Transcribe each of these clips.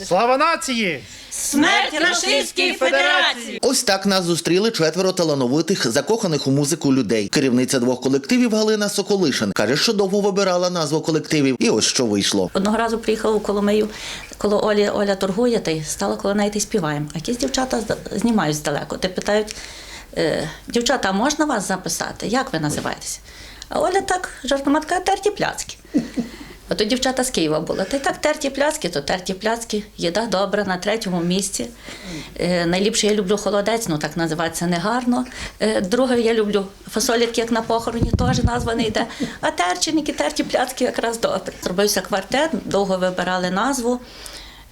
Слава нації! Смерть Рашистській Федерації! Ось так нас зустріли четверо талановитих, закоханих у музику людей. Керівниця двох колективів Галина Соколишин каже, що довго вибирала назву колективів, і ось що вийшло. Одного разу приїхала у Коломию, коло Олі Оля торгує, та й стала коло неї та й співаємо. А якісь дівчата знімають здалеку. Ти питають, е, дівчата, а можна вас записати? Як ви називаєтеся? А Оля так жартома каже, терті пляцки. Ото дівчата з Києва були. Та й так терті пляцки, то терті пляцки. Їда добра на третьому місці. Е, найліпше я люблю холодець, ну так називається негарно. Е, друге, я люблю фасолітки, як на похороні, теж назва не йде. А терченики, терті пляцки якраз добре. Зробився квартет, довго вибирали назву.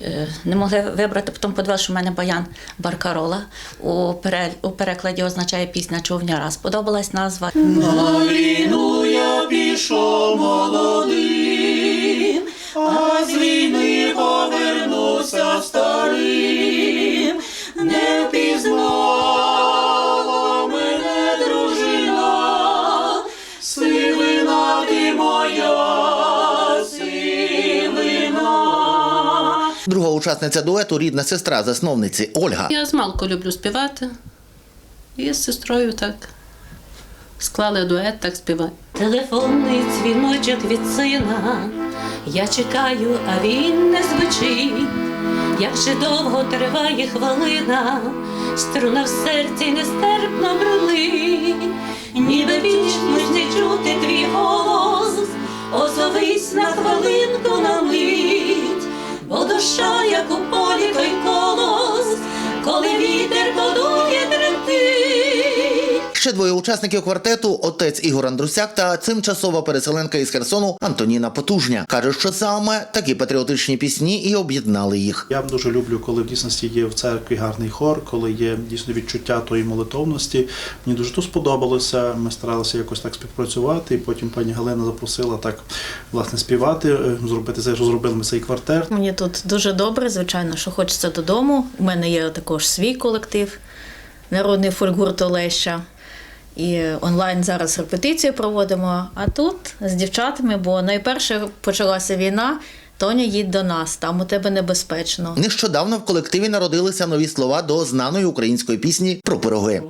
Е, Не могли вибрати, потім подивилися, що в мене баян Баркарола. У, пере- у перекладі означає пісня човняра. Сподобалась назва. А Друга учасниця дуету рідна сестра засновниці Ольга. Я з малку люблю співати. І з сестрою так склали дует, так співаємо. Телефонний дзвіночок від сина. Я чекаю, а він не звучить. Як ще довго триває хвилина, струна в серці нестерпно брудить, ніби вічність не чути твій голос, душа, як у полі той Ще двоє учасників квартету отець Ігор Андрусяк та тимчасова переселенка із Херсону Антоніна Потужня. Каже, що саме такі патріотичні пісні і об'єднали їх. Я дуже люблю, коли в дійсності є в церкві гарний хор, коли є дійсно відчуття тої молитовності. Мені дуже то сподобалося. Ми старалися якось так співпрацювати. І потім пані Галина запросила так власне співати, е, зробити це, що зробили ми цей квартет. Мені тут дуже добре, звичайно, що хочеться додому. У мене є також свій колектив, народний фольгурт Олеща. І онлайн зараз репетиції проводимо. А тут з дівчатами, бо найперше почалася війна. Тоня, їдь до нас, там у тебе небезпечно. Нещодавно в колективі народилися нові слова до знаної української пісні про пироги.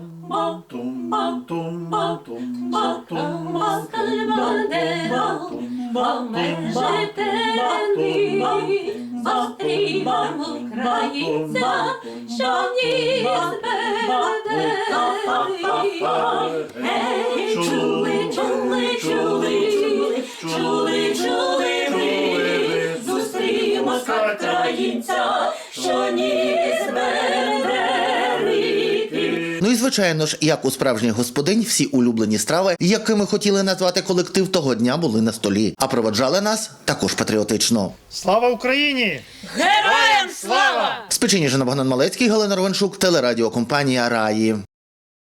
Українця, що ні Ей, чули, чули, чули, чули, чули ви, українця, що ні Ну і звичайно ж, як у справжніх господинь, всі улюблені страви, якими хотіли назвати колектив того дня, були на столі. А проводжали нас також патріотично. Слава Україні! Героям слава! З Печеніжина Богдан Малецький, Галина Ровеншук, телерадіокомпанія Раї.